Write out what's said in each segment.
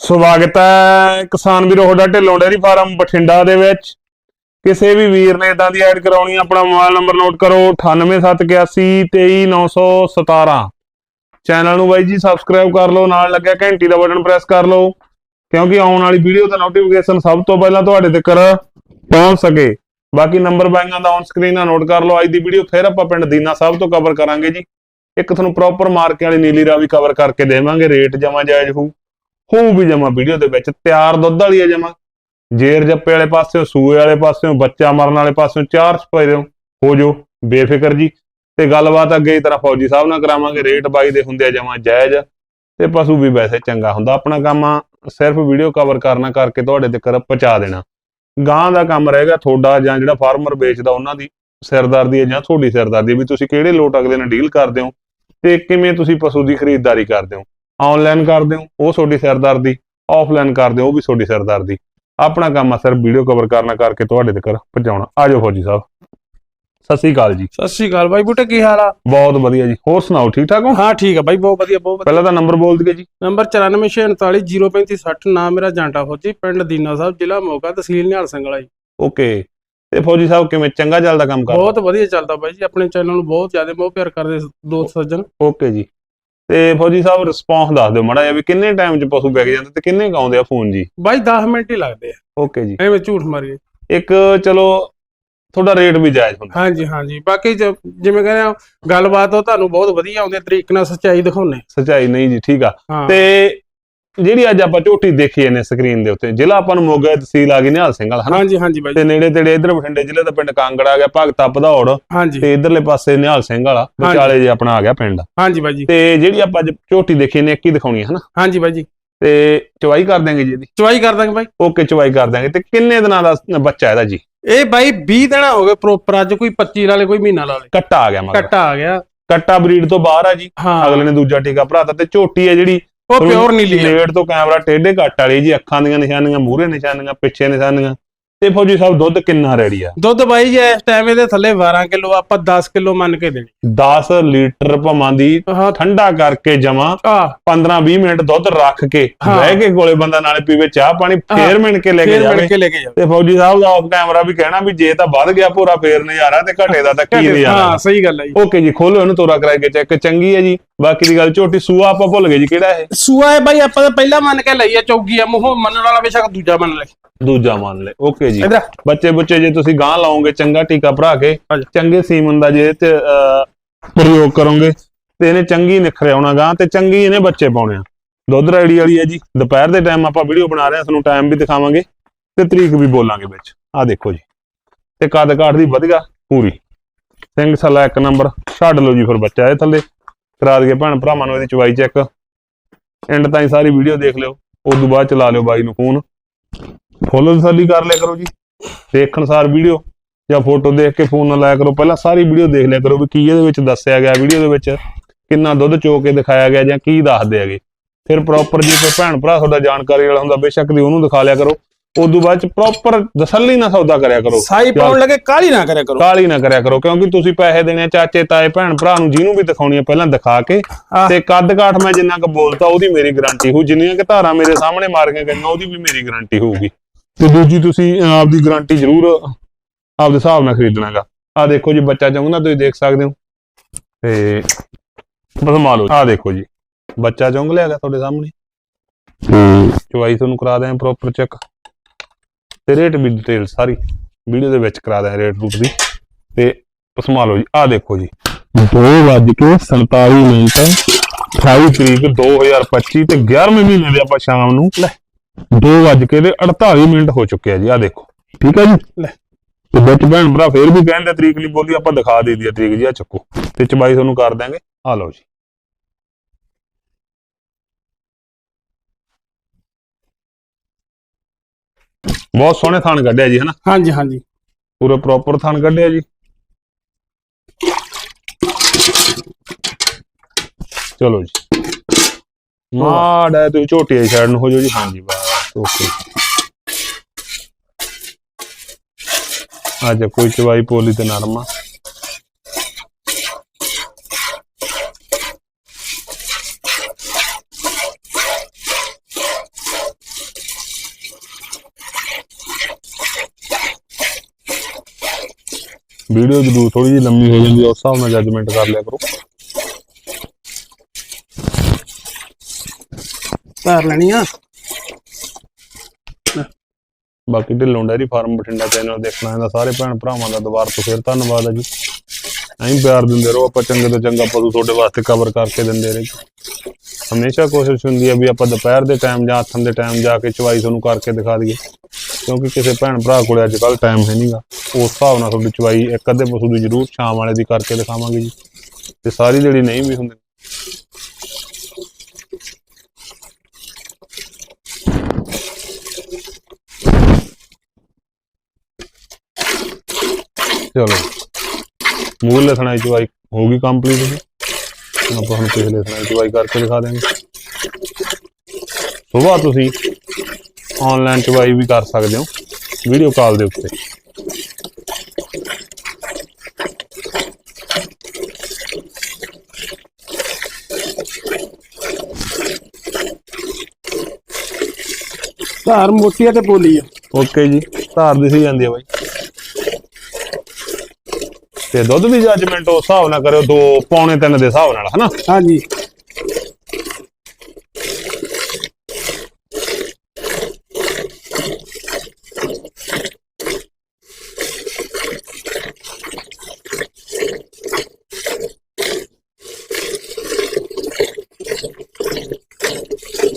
ਸਵਾਗਤ ਹੈ ਕਿਸਾਨ ਵੀਰੋ ਤੁਹਾਡਾ ਢਿੱਲੋਂ ਡੇਅਰੀ ਫਾਰਮ ਬਠਿੰਡਾ ਦੇ ਵਿੱਚ। ਕਿਸੇ ਵੀ ਵੀਰ ਨੇ ਇਦਾਂ ਦੀ ਐਡ ਕਰਾਉਣੀ ਆਪਣਾ ਮੋਬਾਈਲ ਨੰਬਰ ਨੋਟ ਕਰੋ 9871823917 ਚੈਨਲ ਨੂੰ ਬਾਈ ਜੀ ਸਬਸਕ੍ਰਾਈਬ ਕਰ ਲਓ, ਨਾਲ ਲੱਗਿਆ ਘੰਟੀ ਦਾ ਬਟਨ ਪ੍ਰੈਸ ਕਰ ਲਓ, ਕਿਉਂਕਿ ਆਉਣ ਵਾਲੀ ਵੀਡੀਓ ਦਾ ਨੋਟੀਫਿਕੇਸ਼ਨ ਸਭ ਤੋਂ ਪਹਿਲਾਂ ਤੁਹਾਡੇ ਤੱਕ ਪਹੁੰਚ ਸਕੇ। ਬਾਕੀ ਨੰਬਰ ਬਾਈਆਂ ਦਾ ਔਨ ਸਕਰੀਨ ਆ ਨੋਟ ਕਰ ਲਓ, ਅੱਜ ਦੀ ਵੀਡੀਓ ਫਿਰ ਆਪਾਂ ਪਿੰਡ ਦੀਨਾ ਸਾਹਿਬ ਤੋਂ ਕਵਰ ਕਰਾਂਗੇ ਜੀ। ਇੱਕ ਤੁਹਾਨੂੰ ਪ੍ਰੋਪਰ ਮਾਰਕੇ ਵਾਲੀ ਨੀਲੀ ਰਾਵੀ ਕਵਰ ਕਰਕੇ ਦੇਵਾਂਗੇ ਰੇਟ ਜਮਾ ਜਾਇਜ਼ ਹੋਊ। ਹੋਊ ਵੀ ਜਮਾ ਵੀਡੀਓ ਦੇ ਵਿੱਚ। ਤਿਆਰ ਦੁੱਧ ਵਾਲੀ ਹੈ ਜਮਾ। ਜੇਰ ਜੱਪੇ ਵਾਲੇ ਪਾਸਿਓਂ, ਸੂਏ ਵਾਲੇ ਪਾਸਿਓਂ, ਬੱਚਾ ਮਰਨ ਵਾਲੇ ਪਾਸਿਓਂ ਚਾਰ ਸਪਾਇਰੇ ਹੋ ਜੋ ਬੇਫਿਕਰ ਜੀ। ਤੇ ਗੱਲਬਾਤ ਅੱਗੇ ਹੀ ਤਰ੍ਹਾਂ ਫੌਜੀ ਸਾਹਿਬ ਨਾਲ ਕਰਾਵਾਂਗੇ। ਰੇਟ ਬਾਈ ਦੇ ਹੁੰਦੇ ਆ ਜਮਾ ਜਾਇਜ਼। ਤੇ ਪਸ਼ੂ ਵੀ ਵੈਸੇ ਚੰਗਾ ਹੁੰਦਾ। ਆਪਣਾ ਕੰਮ ਆ ਸਿਰਫ ਵੀਡੀਓ ਕਵਰ ਕਰਨਾ ਕਰਕੇ ਤੁਹਾਡੇ ਤੱਕ ਪਹੁੰਚਾ ਦੇਣਾ। ਗਾਂ ਦਾ ਕੰਮ ਰਹੇਗਾ ਤੁਹਾਡਾ ਜਾਂ ਜਿਹੜਾ ਫਾਰਮਰ ਵੇਚਦਾ ਉਹਨਾਂ ਦੀ ਸਿਰਦਰਦੀ ਹੈ ਜਾਂ ਤੁਹਾਡੀ ਸਿਰਦਰਦੀ ਹੈ ਵੀ ਤੁਸੀਂ ਕਿਹੜੇ ਲੋਟ ਅਗਲੇ ਨਾਲ ਡੀਲ ਕਰਦੇ ਹੋ ਤੇ ਕਿਵੇਂ ਤੁਸੀਂ ਪਸ਼ੂ ਦੀ ਖਰੀਦਦਾਰੀ ਕਰਦੇ ਹੋ। ਆਨਲਾਈਨ ਕਰਦੇ ਹੋ ਉਹ ਤੁਹਾਡੀ ਸਰਦਾਰਦੀ ਆਫਲਾਈਨ ਕਰਦੇ ਹੋ ਉਹ ਵੀ ਤੁਹਾਡੀ ਸਰਦਾਰਦੀ। ਆਪਣਾ ਕੰਮ ਆ ਸਿਰਫ ਵੀਡੀਓ ਕਵਰ ਕਰਨਾ ਕਰਕੇ ਤੁਹਾਡੇ ਤੱਕ ਪਹੁੰਚਾਉਣਾ। ਆਜੋ ਫੌਜੀ ਸਾਹਿਬ। ਸਤਿ ਸ੍ਰੀ ਅਕਾਲ ਜੀ। ਸਤਿ ਸ਼੍ਰੀ ਅਕਾਲ ਬਾਈ ਬੂਟੇ ਕੀ ਹਾਲ ਆ? ਬਹੁਤ ਵਧੀਆ ਜੀ। ਹੋਰ ਸੁਣਾਓ ਠੀਕ ਠਾਕ ਹੋ? ਹਾਂ ਠੀਕ ਆ ਬਾਈ ਬਹੁਤ ਵਧੀਆ ਬਹੁਤ ਵਧੀਆ। ਪਹਿਲਾਂ ਤਾਂ ਨੰਬਰ ਬੋਲ ਦਈਏ ਜੀ। ਨੰਬਰ 9448035060 ਨਾਮ ਮੇਰਾ ਜਾਂਟਾ ਫੌਜੀ ਪਿੰਡ ਦੀਨਾ ਸਾਹਿਬ ਜ਼ਿਲ੍ਹਾ ਮੋਗਾ ਤਹਿਸੀਲ ਨਿਹਾਲ ਸਿੰਘ ਵਾਲਾ ਜੀ। ਓਕੇ ਤੇ ਫੌਜੀ ਸਾਹਿਬ ਕਿਵੇਂ? ਚੰਗਾ ਚੱਲਦਾ ਕੰਮ ਕਰ ਬਹੁਤ ਵਧੀਆ ਚੱਲਦਾ ਬਾਈ ਜੀ ਆਪਣੇ ਚੈਨਲ ਨੂੰ ਬਹੁਤ ਜ਼ਿਆਦਾ ਮੋਹ ਪਿਆਰ ਕਰਦੇ ਦੋਸਤ ਸੱਜਣ। ਓਕੇ ਜੀ। ਤੇ ਫੌਜੀ ਸਾਹਿਬ ਰਿਸਪੌਂਸ ਦੱਸ ਦਿਓ ਮੜਾ ਜਿਹਾ ਵੀ ਕਿੰਨੇ ਟਾਈਮ 'ਚ ਪਸ਼ੂ ਵਿਕ ਜਾਂਦੇ ਤੇ ਕਿੰਨੇ ਕੁ ਆਉਂਦੇ ਆ ਫੋਨ ਜੀ? ਬਾਈ 10 ਮਿੰਟ ਹੀ ਲੱਗਦੇ ਆ। ਓਕੇ ਜੀ। ਐਵੇਂ ਝੂਠ ਮਾਰੀਏ। ਇੱਕ ਚਲੋ ਤੁਹਾਡਾ ਰੇਟ ਵੀ ਜਾਇਜ਼ ਹੁੰਦਾ। ਹਾਂਜੀ ਹਾਂਜੀ। ਬਾਕੀ ਜ- ਜਿਵੇਂ ਕਹਿੰਦੇ ਆ ਗੱਲਬਾਤ ਉਹ ਤੁਹਾਨੂੰ ਬਹੁਤ ਵਧੀਆ ਆਉਂਦੇ ਤਰੀਕੇ ਨਾਲ ਸੱਚਾਈ ਦਿਖਾਉਣੇ ਸਚਾਈ ਨਹੀਂ ਜੀ ਠੀਕ ਆ। ਹਾਂ। ਤੇ ਜਿਹੜੀ ਅੱਜ ਆਪਾਂ ਝੋਟੀ ਦੇਖੀ ਇਹਨੇ ਸਕਰੀਨ ਦੇ ਉੱਤੇ ਜ਼ਿਲ੍ਹਾ ਆਪਾਂ ਨੂੰ ਮੋਗਾ ਤਹਿਸੀਲ ਆ ਗਈ ਨਿਹਾਲ ਸਿੰਘ ਵਾਲਾ ਹਨਾ? ਹਾਂਜੀ ਹਾਂਜੀ ਬਾਈ ਤੇ ਨੇੜੇ ਤੇੜੇ ਇਧਰ ਬਠਿੰਡੇ ਜ਼ਿਲ੍ਹੇ ਦਾ ਪਿੰਡ ਕਾਂਗੜਾ ਆ ਗਿਆ ਭਗਤਾ ਭਦੌੜ ਹਾਂਜੀ। ਤੇ ਇਧਰਲੇ ਪਾਸੇ ਨਿਹਾਲ ਸਿੰਘ ਵਾਲਾ ਵਿਚਾਲੇ ਜੇ ਆਪਣਾ ਆ ਗਿਆ ਪਿੰਡ। ਹਾਂਜੀ ਬਾਈ ਜੀ। ਤੇ ਜਿਹੜੀ ਆਪਾਂ ਅੱਜ ਝੋਟੀ ਦੇਖੀ ਨੇ ਇੱਕ ਹੀ ਦਿਖਾਉਣੀ ਹੈ ਹਨਾ? ਹਾਂਜੀ ਬਾਈ ਜੀ। ਤੇ ਚਵਾਈ ਕਰ ਦਾਂਗੇ ਜੀ ਇਹਦੀ। ਚੁਆਈ ਕਰ ਦਾਂਗੇ ਬਾਈ। ਓਕੇ ਚਵਾਈ ਕਰ ਦਾਂਗੇ ਤੇ ਕਿੰਨੇ ਦਿਨਾਂ ਦਾ ਬੱਚਾ ਇਹਦਾ ਜੀ? ਇਹ ਬਾਈ 20 ਦਿਨ ਹੋ ਗਏ ਪ੍ਰੋਪਰ ਅੱਜ ਕੋਈ 25 ਨਾਲੇ ਕੋਈ ਮਹੀਨਾ ਨਾਲੇ ਕੱਟਾ ਆ ਗਿਆ ਮਗਰ ਕੱਟਾ ਆ ਗਿਆ। ਕੱਟਾ ਬਰੀਡ ਤੋਂ ਬਾਹਰ ਆ ਜੀ। ਅਗਲੇ ਨੇ ਦੂਜਾ ਟੀਕਾ ਭਰਾਤਾ। ਤੇ ਝੋਟੀ ਹੈ ਜਿਹੜੀ ਉਹ ਪਿਓਰ ਨੀਲੀ ਲੇਟ ਤੋਂ ਕੈਮਰਾ ਟੇਢੇ ਘੱਟ ਵਾਲੀ ਜੀ ਅੱਖਾਂ ਦੀਆਂ ਨਿਸ਼ਾਨੀਆਂ ਮੂਹਰੇ ਨਿਸ਼ਾਨੀਆਂ ਪਿੱਛੇ ਨਿਸ਼ਾਨੀਆਂ। ਤੇ ਫੌਜੀ ਸਾਹਿਬ ਦੁੱਧ ਕਿੰਨਾ ਰੈਡੀ ਆ? ਦੁੱਧ ਬਾਈ ਜੀ ਇਸ ਟਾਈਮ ਇਹਦੇ ਥੱਲੇ 12 ਕਿਲੋ ਆਪਾਂ 10 ਕਿਲੋ ਮੰਨ ਕੇ ਦੇਣੀ। 10 ਲੀਟਰ ਭਵਾਂ ਦੀ ਠੰਡਾ ਕਰਕੇ ਜਮਾ ਆ 15-20 ਮਿੰਟ ਦੁੱਧ ਰੱਖ ਕੇ। ਬਹਿ ਕੇ ਕੋਲੇ ਬੰਦਾ ਨਾਲੇ ਪੀਵੇ ਚਾਹ ਪਾਣੀ ਫੇਰ ਮਿਣ ਕੇ ਲੈ ਕੇ ਜਾਵੇ। ਤੇ ਫੌਜੀ ਸਾਹਿਬ ਦਾ ਆਫ ਕੈਮਰਾ ਵੀ ਕਹਿਣਾ ਵੀ ਜੇ ਤਾਂ ਵੱਧ ਗਿਆ ਪੂਰਾ ਫੇਰ ਨਜ਼ਾਰਾ ਤੇ ਘਟੇ ਦਾ ਤਾਂ ਕੀ ਨਜ਼ਾਰਾ। ਹਾਂ ਸਹੀ ਗੱਲ ਹੈ ਜੀ। ਓਕੇ ਜੀ ਖੋਲੋ ਇਹਨੂੰ ਤੋਰਾ ਕਰਾਏ ਕੇ ਚੈੱਕ ਚੰਗੀ ਹੈ ਜੀ। ਬਾਕੀ ਦੀ ਗੱਲ ਝੋਟੀ ਸੂਆ ਆਪਾਂ ਭੁੱਲ ਗਏ ਜੀ ਕਿਹੜਾ ਇਹ? ਸੂਆ ਹੈ ਬਾਈ ਆਪਾਂ ਤਾਂ ਪਹਿਲਾਂ ਮੰਨ ਕੇ ਲਈ ਆ ਚੌਗੀ ਆ ਮੂੰਹੋਂ ਮੰਨਣ ਵਾਲਾ ਬੇਸ਼ੱਕ ਦੂਜਾ ਮੰਨ ਲੈ ਦੂਜਾ ਮੰਨ ਲੈ ਓਕੇ ਜੀ। ਇਧਰ ਬੱਚੇ ਬੁੱਚੇ ਜੇ ਤੁਸੀਂ ਗਾਂ ਲਾਓਗੇ ਚੰਗਾ ਟੀਕਾ ਭਰਾ ਕੇ। ਚੰਗੇ ਸੀਮਨ ਦਾ ਜੇ ਤੇ ਪ੍ਰਯੋਗ ਕਰੋਗੇ। ਤੇ ਇਹਨੇ ਚੰਗੀ ਨਿਖਰੇ ਆਉਣਾ ਗਾਂ ਤੇ ਚੰਗੀ ਇਹਨੇ ਬੱਚੇ ਪਾਉਣੇ ਆ। ਦੁੱਧ ਰੈਡੀ ਵਾਲੀ ਹੈ ਜੀ। ਦੁਪਹਿਰ ਦੇ ਟਾਈਮ ਆਪਾਂ ਵੀਡੀਓ ਬਣਾ ਰਹੇ ਹਾਂ ਤੁਹਾਨੂੰ ਟਾਈਮ ਵੀ ਦਿਖਾਵਾਂਗੇ। ਤੇ ਤਰੀਕ ਵੀ ਬੋਲਾਂਗੇ ਵਿੱਚ। ਆ ਦੇਖੋ ਜੀ। ਤੇ ਕੱਦ ਕਾਠ ਦੀ ਵਧੀਆ ਪੂਰੀ। ਸਿੰਘ ਸਲਾ ਇੱਕ ਨੰਬਰ ਛੱਡ ਲਓ ਜੀ ਫਿਰ ਬੱਚਾ ਇਹ ਥੱਲੇ। ਕਰਾ ਦਈਏ ਭੈਣ ਭਰਾਵਾਂ ਨੂੰ ਇਹਦੀ ਚਵਾਈ ਚੈੱਕ ਐਂਡ ਤਾਈਂ ਸਾਰੀ ਵੀਡੀਓ ਦੇਖ ਲਿਓ। ਉਸ ਤੋਂ ਬਾਅਦ ਚਲਾ ਲਿਓ ਬਾਈ ਨੂੰ ਫੋਨ ਫੋਲੋ ਤਸੱਲੀ ਕਰ ਲਿਆ ਕਰੋ ਜੀ। ਦੇਖਣ ਸਾਰ ਵੀਡੀਓ ਜਾਂ ਫੋਟੋ ਦੇਖ ਕੇ ਫੋਨ ਨਾ ਲਾਇਆ ਕਰੋ। ਪਹਿਲਾਂ ਸਾਰੀ ਵੀਡੀਓ ਦੇਖ ਲਿਆ ਕਰੋ ਵੀ ਕੀ ਇਹਦੇ ਵਿੱਚ ਦੱਸਿਆ ਗਿਆ ਵੀਡੀਓ ਦੇ ਵਿੱਚ ਕਿੰਨਾ ਦੁੱਧ ਚੋ ਕੇ ਦਿਖਾਇਆ ਗਿਆ ਜਾਂ ਕੀ ਦੱਸਦੇ ਹੈਗੇ। ਫਿਰ ਪ੍ਰੋਪਰ ਜੇ ਕੋਈ ਭੈਣ ਭਰਾ ਤੁਹਾਡਾ ਜਾਣਕਾਰੀ ਵਾਲਾ ਹੁੰਦਾ ਬੇਸ਼ੱਕ ਦੀ ਉਹਨੂੰ ਦਿਖਾ ਲਿਆ ਕਰੋ। ਉਦੋਂ ਬਾਅਦ ਚ ਪ੍ਰੋਪਰ ਤਸੱਲੀ ਨਾਲ ਸੌਦਾ ਕਰਿਆ ਕਰੋ। ਸਾਈ ਪਾਉਣ ਲੱਗੇ ਕਾਲੀ ਨਾ ਕਰਿਆ ਕਰੋ। ਕਾਲੀ ਨਾ ਕਰਿਆ ਕਰੋ ਕਿਉਂਕਿ ਤੁਸੀਂ ਪੈਸੇ ਦੇਣੇ ਚਾਚੇ ਤਾਏ ਭੈਣ ਭਰਾ ਨੂੰ ਜਿਹਨੂੰ ਵੀ ਦਿਖਾਉਣੀ ਆ ਪਹਿਲਾਂ ਦਿਖਾ ਕੇ। ਤੇ ਕੱਦ ਕਾਠ ਮੈਂ ਜਿੰਨਾ ਕੁ ਬੋਲਤਾ ਉਹਦੀ ਮੇਰੀ ਗਾਰੰਟੀ ਹੋ ਜਿੰਨੀਆਂ ਕਿ ਧਾਰਾਂ ਮੇਰੇ ਸਾਹਮਣੇ ਮਾਰੀਆਂ ਗਈਆਂ ਉਹਦੀ ਵੀ ਮੇਰੀ ਗਾਰੰਟੀ ਹੋਊਗੀ। ਤੇ ਦੂਜੀ ਤੁਸੀਂ ਆਪਦੀ ਗਾਰੰਟੀ ਜ਼ਰੂਰ ਆਪਦੇ ਹਿਸਾਬ ਨਾਲ ਖਰੀਦਣਾਗਾ। ਆ ਦੇਖੋ ਜੀ ਬੱਚਾ ਚਾਹੁੰਦਾ ਤੁਸੀਂ ਦੇਖ ਸਕਦੇ ਹੋ। ਤੇ ਬਸ ਮਾਲੋ ਆ ਦੇਖੋ ਜੀ ਬੱਚਾ ਚੁੰਗ ਲਿਆਗਾ ਤੁਹਾਡੇ ਸਾਹਮਣੇ। ਚੁਆਈ ਤੁਹਾਨੂੰ ਕਰਾ ਦਿਆਂ ਪ੍ਰੋਪਰ ਚੈੱਕ ਤੇ ਰੇਟ ਵੀ ਡਿਟੇਲ ਸਾਰੀ ਵੀਡੀਓ ਦੇ ਵਿੱਚ ਕਰਾ ਦਿਆਂ ਰੇਟ ਰੂਟ ਦੀ। ਤੇ ਲਓ ਜੀ ਆ ਦੇਖੋ ਜੀ। 2 ਵੱਜ ਕੇ 47 ਮਿੰਟ 28 ਤਰੀਕ 2025 ਤੇ 11ਵੇਂ ਮਹੀਨੇ ਦੇ ਆਪਾਂ ਸ਼ਾਮ ਨੂੰ। ਲੈ 2 ਵੱਜ ਕੇ ਤੇ 48 ਮਿੰਟ ਹੋ ਚੁੱਕੇ ਆ ਜੀ ਆ ਦੇਖੋ। ਠੀਕ ਹੈ ਜੀ? ਲੈ। ਤੇ ਵਿੱਚ ਭੈਣ ਭਰਾ ਫੇਰ ਵੀ ਕਹਿੰਦੇ ਤਰੀਕ ਨਹੀਂ ਬੋਲੀ ਆਪਾਂ ਦਿਖਾ ਦੇ ਦੀ ਤਰੀਕ ਜੀ ਆ ਚੱਕੋ। ਤੇ ਚਬਾਈ ਤੁਹਾਨੂੰ ਕਰ ਦਾਂਗੇ ਆ ਲਓ ਜੀ। ਬਹੁਤ ਸੋਹਣੇ ਥਾਣ ਕੱਢਿਆ ਜੀ ਹਨਾ? ਹਾਂਜੀ ਹਾਂਜੀ। ਪੂਰਾ ਪ੍ਰੋਪਰ ਥਣ ਕੱਢਿਆ ਜੀ। ਚਲੋ ਜੀ। ਮਾੜਾ ਤੁਸੀਂ ਝੋਟੀ ਵਾਲੀ ਸਾਈਡ ਨੂੰ ਹੋ ਜਾਓ ਜੀ। ਹਾਂਜੀ ਬਸ। ओके आज कोई चवाई पोली तो नरमा ਵੀਡੀਓ ਜ਼ਰੂਰ ਥੋੜੀ ਜਿਹੀ ਲੰਮੀ ਹੋ ਜਾਂਦੀ ਹੈ ਉਸ ਹਿਸਾਬ ਨਾਲ ਜੱਜਮੈਂਟ ਕਰ ਲਿਆ ਕਰੋ। ਧਾਰ ਲੈਣੀ ਆ? ਬਾਕੀ Dhillon dairy farm Bathinda channel ਦੇਖਣਾ ਇਹਦਾ ਸਾਰੇ ਭੈਣ ਭਰਾਵਾਂ ਦਾ ਦੁਬਾਰਾ ਤੋਂ ਫਿਰ ਧੰਨਵਾਦ ਹੈ ਜੀ। ਐਂ ਪਿਆਰ ਦਿੰਦੇ ਰਹੋ, ਆਪਾਂ ਚੰਗੇ ਤੋਂ ਚੰਗਾ ਪਸ਼ੂ ਤੁਹਾਡੇ ਵਾਸਤੇ ਕਵਰ ਕਰਕੇ ਦਿੰਦੇ ਰਹੇ ਹਮੇਸ਼ਾ ਕੋਸ਼ਿਸ਼ ਹੁੰਦੀ ਹੈ ਵੀ ਆਪਾਂ ਦੁਪਹਿਰ ਦੇ ਟਾਈਮ ਜਾਂ ਆਥਣ ਦੇ ਟਾਈਮ ਜਾ ਕੇ ਚਵਾਈ ਤੁਹਾਨੂੰ ਕਰਕੇ ਦਿਖਾ ਦਈਏ। ਕਿਉਂਕਿ ਕਿਸੇ ਭੈਣ ਭਰਾ ਕੋਲੇ ਅੱਜ ਕੱਲ ਟਾਈਮ ਹੈ ਨਹੀਂਗਾ ਉਸ ਹਿਸਾਬ ਨਾਲ ਤੁਹਾਡੀ ਚਵਾਈ ਇੱਕ ਅੱਧੇ ਪਸ਼ੂ ਦੀ ਜ਼ਰੂਰ ਸ਼ਾਮ ਵਾਲੇ ਦੀ ਕਰਕੇ ਦਿਖਾਵਾਂਗੇ ਜੀ। ਤੇ ਸਾਰੀ ਜਿਹੜੀ ਨਹੀਂ ਵੀ ਹੁੰਦੀ। ਚਲੋ। ਮੂਲ ਲਸਣਾ ਦੀ ਚਵਾਈ ਹੋ ਗਈ ਕੰਪਲੀਟ ਜੀ ਹੁਣ ਆਪਾਂ ਹੁਣ ਪਿਛਲੇ ਲਸਣਾ ਦੀ ਚਵਾਈ ਕਰਕੇ ਦਿਖਾ ਦੇਵਾਂਗੇ ਸੁਬਾਹ ਤੁਸੀਂ ਆਨਲਾਈਨ ਚਵਾਈ ਵੀ ਕਰ ਸਕਦੇ ਹੋ ਵੀਡੀਓ ਕਾਲ ਦੇ ਉੱਤੇ। ਧਾਰ ਮੋਟੀ ਆ ਤੇ ਬੋਲੀ ਆ। ਓਕੇ ਜੀ ਧਾਰ ਦਿਸੀ ਜਾਂਦੀ ਹੈ ਬਾਈ। ਤੇ ਦੁੱਧ ਦੀ ਜੱਜਮੈਂਟ ਉਸ ਹਿਸਾਬ ਨਾਲ ਕਰਿਓ ਦੋ ਪੌਣੇ ਤਿੰਨ ਦੇ ਹਿਸਾਬ ਨਾਲ ਹਨਾ? ਹਾਂਜੀ।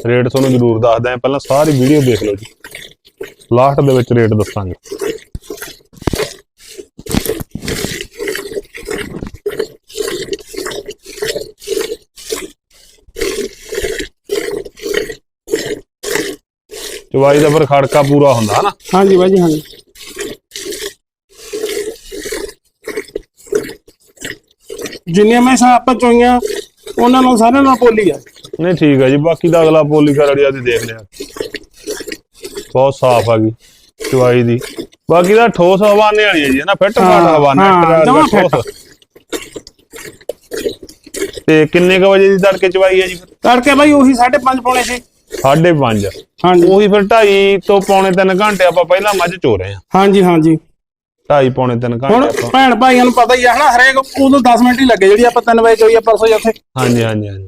ਰੇਟ ਤੁਹਾਨੂੰ ਜ਼ਰੂਰ ਦੱਸਦਾ ਹਾਂ ਪਹਿਲਾਂ ਸਾਰੀ ਵੀਡੀਓ ਦੇਖ ਲਓ ਜੀ। ਲਾਸਟ ਦੇ ਵਿੱਚ ਰੇਟ ਦੱਸਾਂਗੇ। ਚਵਾਈ ਦਾ ਫਿਰ ਖੜਕਾ ਪੂਰਾ ਹੁੰਦਾ ਹਨਾ? ਹਾਂਜੀ ਬਾਈ ਜੀ ਹਾਂਜੀ। ਜਿੰਨੀਆਂ ਮੈਂ ਸਾ ਆਪਾਂ ਚੋਈਆਂ ਉਹਨਾਂ ਨਾਲ ਸਾਰਿਆਂ ਨਾਲ ਬੋਲੀ ਆ। ਨਹੀਂ ਠੀਕ ਹੈ ਜੀ ਬਾਕੀ ਦਾ ਅਗਲਾ ਬੋਲੀ ਕਰੜਿਆ ਤੇ ਦੇਖ ਲਿਆ। ਬਹੁਤ ਸਾਫ਼ ਆ ਗਈ ਚਵਾਈ ਦੀ। ਬਾਕੀ ਦਾ ਠੋਸ ਹਵਾਨੇ ਵਾਲੀ ਹੈ ਜੀ ਨਾ ਫਿੱਟ ਫਾਟ ਹਵਾਨੇ ਠੋਸ। ਤੇ ਕਿੰਨੇ ਕ ਵਜੇ ਦੀ ਤੜਕੇ ਚਵਾਈ ਹੈ ਜੀ ਤੜਕੇ ਬਾਈ ਉਹੀ 5:30 ਪੌਣੇ 6 5.5 ਹਾਂਜੀ। ਉਹੀ ਫਿਰ 2.5 ਤੋਂ ਪੌਣੇ 3 ਘੰਟੇ ਆਪਾਂ ਪਹਿਲਾਂ ਮੱਝ ਚੋ ਰਹੇ ਹਾਂ। ਹਾਂਜੀ ਹਾਂਜੀ। 2.5 ਪੌਣੇ 3 ਘੰਟੇ ਹੁਣ ਭੈਣ ਭਾਈਆਂ ਨੂੰ ਪਤਾ ਹੀ ਆ ਹਨਾ ਹਰੇਕ ਉਦੋਂ 10 ਮਿੰਟ ਹੀ ਲੱਗੇ ਜਿਹੜੀ ਆਪਾਂ 3 ਵਜੇ ਚੋਈ ਆ ਪਰਸੋਂ ਹੀ ਹਾਂਜੀ ਹਾਂਜੀ ਹਾਂਜੀ।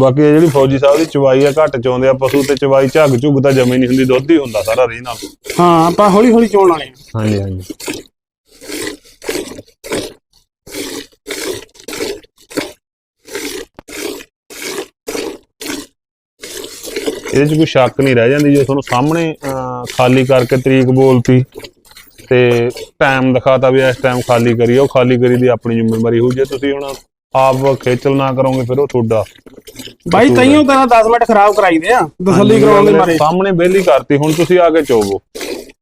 ਬਾਕੀ ਜਿਹੜੀ ਫੌਜੀ ਸਾਹਿਬ ਦੀ ਚਵਾਈ ਆ ਘੱਟ ਚੋਂਦੇ ਆ ਪਸ਼ੂ ਤੇ ਚਵਾਈ ਝੱਗ ਝੁਗ ਤਾਂ ਜਮੇ ਨਹੀਂ ਹੁੰਦੀ ਦੁੱਧ ਹੀ ਹੁੰਦਾ ਸਾਰਾ ਰੀਨਾ ਹਾਂ ਆਪਾਂ ਹੌਲੀ ਹੌਲੀ ਚੋਣ ਵਾਲੇ ਆ। ਹਾਂਜੀ ਹਾਂਜੀ। ਇਹਦੇ 'ਚ ਕੋਈ ਸ਼ੱਕ ਨਹੀਂ ਰਹਿ ਜਾਂਦੀ ਜੇ ਤੁਹਾਨੂੰ ਸਾਹਮਣੇ ਖਾਲੀ ਕਰਕੇ ਤਰੀਕ ਬੋਲਤੀ ਤੇ ਟਾਈਮ ਦਿਖਾਤਾ ਵੀ ਇਸ ਟਾਈਮ ਖਾਲੀ ਕਰੀ ਉਹ ਖਾਲੀ ਕਰੀ ਦੀ ਆਪਣੀ ਜ਼ਿੰਮੇਵਾਰੀ ਹੋਊ। ਜੇ ਤੁਸੀਂ ਹੁਣ ਆਪ ਖੇਚਲ ਨਾ ਕਰੋਗੇ ਫਿਰ ਉਹ ਤੁਹਾਡਾ ਬਾਈ ਤਈਓ ਤੇਰਾ 10 ਮਿੰਟ ਖਰਾਬ ਕਰਾਈਦੇ ਆ ਤਸੱਲੀ ਕਰਾਉਣ ਦੇ ਮਾਰੇ। ਸਾਹਮਣੇ ਬੇਲੀ ਕਰਤੀ ਹੁਣ ਤੁਸੀਂ ਆ ਕੇ ਚੋਵੋ।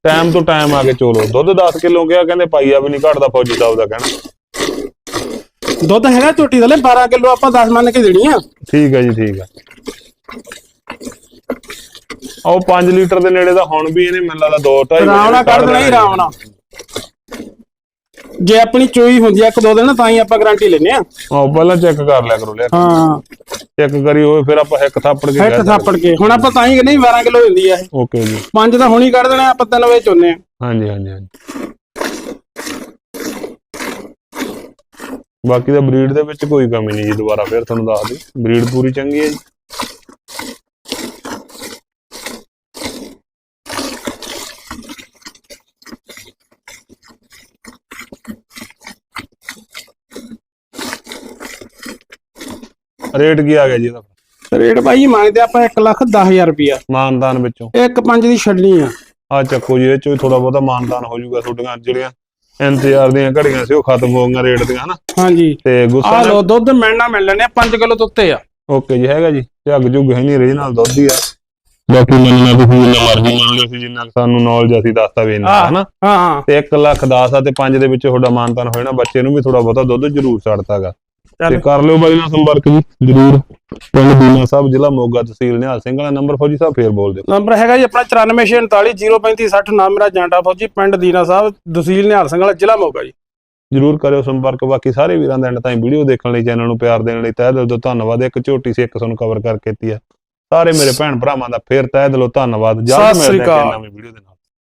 ਟਾਈਮ ਤੋਂ ਟਾਈਮ ਆ ਕੇ ਚੋਲੋ। ਦੁੱਧ 10 ਕਿਲੋ ਗਿਆ ਕਹਿੰਦੇ ਪਾਈਆ ਵੀ ਨਹੀਂ ਘਟਦਾ ਫੌਜੀ ਸਾਹਿਬ ਦਾ ਕਹਿਣਾ। ਦੁੱਧ ਹੈਗਾ ਝੋਟੀ ਥੱਲੇ 12 ਕਿਲੋ ਆਪਾਂ 10 ਮੰਨ ਕੇ ਦੇਣੀ ਆ। ਠੀਕ ਹੈ ਜੀ ਠੀਕ ਹੈ। ਉਹ 5 ਲੀਟਰ ਦੇ ਨੇੜੇ ਦਾ ਹੁਣ ਵੀ ਇਹਨੇ ਮੈਨੂੰ ਲੱਗਦਾ 2 2.5 ਆਰਾਮ ਨਾਲ ਕੱਢ ਦੇਣਾ ਹੀ ਆਰਾਮ ਨਾਲ। ਜੇ ਆਪਣੀ ਚੋਈ ਹੁੰਦੀ ਆ ਇੱਕ ਦੋ ਦਿਨ ਤਾਂ ਹੀ ਆਪਾਂ ਗਾਰੰਟੀ ਲੈਨੇ ਆ। ਆਹ ਪਹਿਲਾਂ ਚੈੱਕ ਕਰ ਲਿਆ ਕਰੋ ਲਿਆ। ਹਾਂ। ਚੈੱਕ ਕਰੀ ਹੋਏ ਫਿਰ ਆਪਾਂ ਹਿੱਕ ਥਾਪੜ ਕੇ ਇੱਕ ਥਾਪੜ ਕੇ। ਹੁਣ ਆਪਾਂ ਤਾਂ ਹੀ ਕਹਿੰਦੇ 12 ਕਿਲੋ ਹੁੰਦੀ ਆ ਇਹ। ਓਕੇ ਜੀ। ਪੰਜ ਤਾਂ ਹੁਣੀ ਕੱਢ ਦੇਣਾ ਆਪਾਂ ਤਿੰਨ ਵਜੇ ਚੋਨੇ ਆ। ਹਾਂਜੀ ਹਾਂਜੀ ਹਾਂਜੀ। ਬਾਕੀ ਦਾ ਬਰੀਡ ਦੇ ਵਿੱਚ ਕੋਈ ਕਮੀ ਨਹੀਂ ਜੀ ਦੁਬਾਰਾ ਫਿਰ ਤੁਹਾਨੂੰ ਦੱਸ ਦਿਓ ਬਰੀਡ ਪੂਰੀ ਚੰਗੀ ਹੈ ਜੀ। ਰੇਟ ਕੀ ਆ ਗਿਆ ਜੀ ਇਹਦਾ? ਰੇਟ ਬਾਈ ਮੰਗਦੇ ਆਪਾਂ 1 ਲੱਖ 10000 ਰੁਪਿਆ ਮਾਨਦਾਨ ਵਿੱਚੋਂ। ਇੱਕ ਪੰਜ ਦੀ ਛੱਡਣੀ ਆ। ਆ ਚੱਕੋ ਜੀ ਇਹ ਚੋਂ ਥੋੜਾ ਬਹੁਤਾ ਮਾਨਦਾਨ ਹੋ ਜਾਊਗਾ ਤੁਹਾਡੀਆਂ ਜਿਹੜੀਆਂ ਇੰਤਜ਼ਾਰ ਦੀਆਂ ਘੜੀਆਂ ਸੀ ਉਹ ਖਤਮ ਹੋ ਗਈਆਂ ਰੇਟ ਦੀਆਂ ਹਨਾ? ਹਾਂਜੀ। ਤੇ ਆ ਗੁੱਸਾ ਲੋ ਦੁੱਧ ਮਿਲਣਾ ਮਿਲ ਲੈਣੇ 5 ਕਿਲੋ ਦੁੱਤੇ ਆ। ਓਕੇ ਜੀ ਹੈਗਾ ਜੀ। ਝੱਗ ਝੁੱਗ ਹੈ ਨਹੀਂ ਰੀਜਨਲ ਦੁੱਧ ਹੀ ਆ। ਬਾਕੀ ਮੰਨਣਾ ਤੁਸੀਂ ਜਿੰਨਾ ਮਰਜ਼ੀ ਮੰਨ ਲਿਓ ਸੀ ਜਿੰਨਾ ਸਾਨੂੰ ਨੌਲੇਜ ਅਸੀਂ ਦੱਸਤਾ ਵੀ ਇੰਨਾ ਹਾਂ ਹਨਾ? ਹਾਂ ਹਾਂ। ਤੇ 1 ਲੱਖ 10 ਆ ਤੇ 5 ਦੇ ਵਿੱਚ ਤੁਹਾਡਾ ਮਾਨਤਾਨ ਹੋਇਆ ਨਾ ਬੱਚੇ ਨੂੰ ਵੀ ਥੋੜਾ ਬਹੁਤਾ ਦੁੱਧ ਜ਼ਰੂਰ ਛੱਡਤਾਗਾ। ਤੇ ਕਰ ਲਿਓ ਬਾਈ ਨਾਲ ਸੰਪਰਕ ਜੀ ਜ਼ਰੂਰ। ਪਿੰਡ ਦੀਨਾ ਸਾਹਿਬ ਜ਼ਿਲ੍ਹਾ ਮੋਗਾ ਤਹਿਸੀਲ ਨਿਹਾਲ ਸਿੰਘ ਵਾਲਾ। ਨੰਬਰ ਫੌਜੀ ਸਾਹਿਬ ਫੇਰ ਬੋਲ ਦਿਓ। ਨੰਬਰ ਹੈਗਾ ਜੀ ਆਪਣਾ 9449 03560 ਨਾਮ ਮੇਰਾ ਜਾਂਟਾ ਫੌਜੀ ਪਿੰਡ ਦੀਨਾ ਸਾਹਿਬ ਤਹਿਸੀਲ ਨਿਹਾਲ ਸਿੰਘ ਵਾਲਾ ਜ਼ਿਲ੍ਹਾ ਮੋਗਾ ਜੀ। ਜਰੂਰ ਕਰਿਓ ਸੰਪਰਕ। ਬਾਕੀ ਸਾਰੇ ਵੀਰਾਂ ਦਾ ਐਂਡ ਤਾਈਂ ਵੀਡੀਓ ਦੇਖਣ ਲਈ ਚੈਨਲ ਨੂੰ ਪਿਆਰ ਦੇਣ ਲਈ ਤਹਿ ਦਿਲ ਤੋਂ ਧੰਨਵਾਦ। ਇੱਕ ਝੋਟੀ ਸੀ ਇੱਕ ਤੁਹਾਨੂੰ ਕਵਰ ਕਰਕੇ ਦਿੱਤੀ ਆ। ਸਾਰੇ ਮੇਰੇ ਭੈਣ ਭਰਾਵਾਂ ਦਾ ਫੇਰ ਤਹਿ ਦਿਲੋਂ ਧੰਨਵਾਦ। ਜਲਦ ਮਿਲਦੇ ਹਾਂ। ਨਵੀਂ ਵੀਡੀਓ ਦੇ ਨਾਲ।